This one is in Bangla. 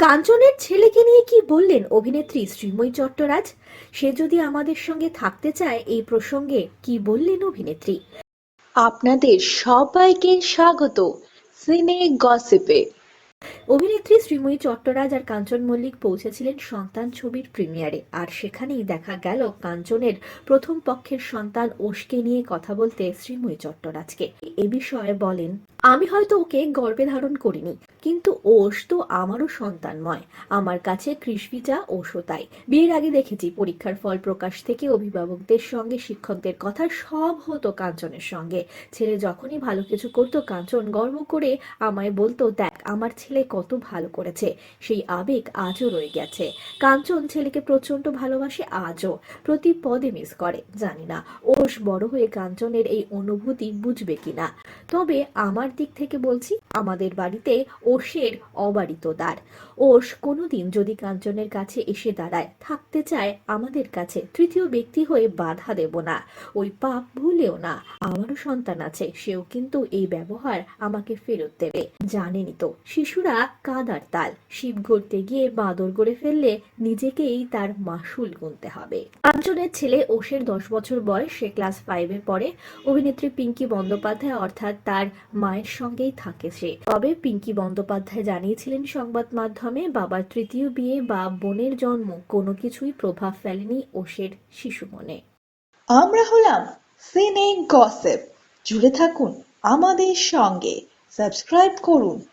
কাঞ্চনের ছেলেকে নিয়ে কি বললেন অভিনেত্রী শ্রীময়ী চট্টরাজ? সে যদি আমাদের সঙ্গে থাকতে চায়, এই প্রসঙ্গে কি বললেন অভিনেত্রী? আপনাদের সবাইকে স্বাগত। সিনে গসিপে। অভিনেত্রী শ্রীময়ী চট্টরাজ আর কাঞ্চন মল্লিক পৌঁছেছিলেন সন্তান ছবির প্রিমিয়ারে। আর সেখানেই দেখা গেল কাঞ্চনের প্রথম পক্ষের সন্তান ওশকে নিয়ে কথা বলতে শ্রীময়ী চট্টরাজকে। এ বিষয়ে বলেন, আমি হয়তো ওকে গর্ভে ধারণ করিনি, কিন্তু ওষ তো আমারও সন্তানময় আমার কাছে কৃষ্ণিজা ওষও তাই। বিয়ের আগে দেখেছি পরীক্ষার ফল প্রকাশ থেকে অভিভাবকদের সঙ্গে শিক্ষকদের কথা সব হতো কাঞ্চনের সঙ্গে। ছেলে যখনই ভালো কিছু করতো, কাঞ্চন গর্ব করে আমায় বলতো আমার ছেলে কত ভালো করেছে, সেই আবেগ আজও রয়ে গেছে। কাঞ্চন ছেলেকে প্রচণ্ড ভালোবাসে আজও, প্রতি পদে মিস করে, জানি না ওষ বড় হয়ে কাঞ্চনের এই অনুভূতি বুঝবে কিনা। তবে আমার দিক থেকে বলছি, আমাদের বাড়িতে ওষের অবারিত দ্বার। ওষ কোনোদিন যদি কাঞ্চনের কাছে এসে দাঁড়ায়, থাকতে চায় আমাদের কাছে, তৃতীয় ব্যক্তি হয়ে বাধা দেব না। ওই পাপ ভুলেও না, আমারও সন্তান আছে, সেও কিন্তু এই ব্যবহার আমাকে ফেরত দেবে জানেনই তো। শিশুরা কাদার তাল, শিব গড়তে গিয়ে বাঁদর গড়ে ফেললে নিজেকেই তার মাসুল গুনতে হবে। কাঞ্চনের ছেলে ওষের দশ বছর বয়স, সে ক্লাস ফাইভে পড়ে অভিনেত্রী পিঙ্কি বন্দ্যোপাধ্যায় অর্থাৎ তার মায়ের সঙ্গেই থাকে সে। তবে পিঙ্কি বন্দ্যোপাধ্যায় জানিয়েছিলেন সংবাদ মাধ্যমে, বাবার তৃতীয় বিয়ে বা বোনের জন্ম কোনো কিছুই প্রভাব ফেলেনি ওষের শিশু মনে। আমরা হলাম সিনে গসিপ। জুড়ে থাকুন আমাদের সঙ্গে। সাবস্ক্রাইব করুন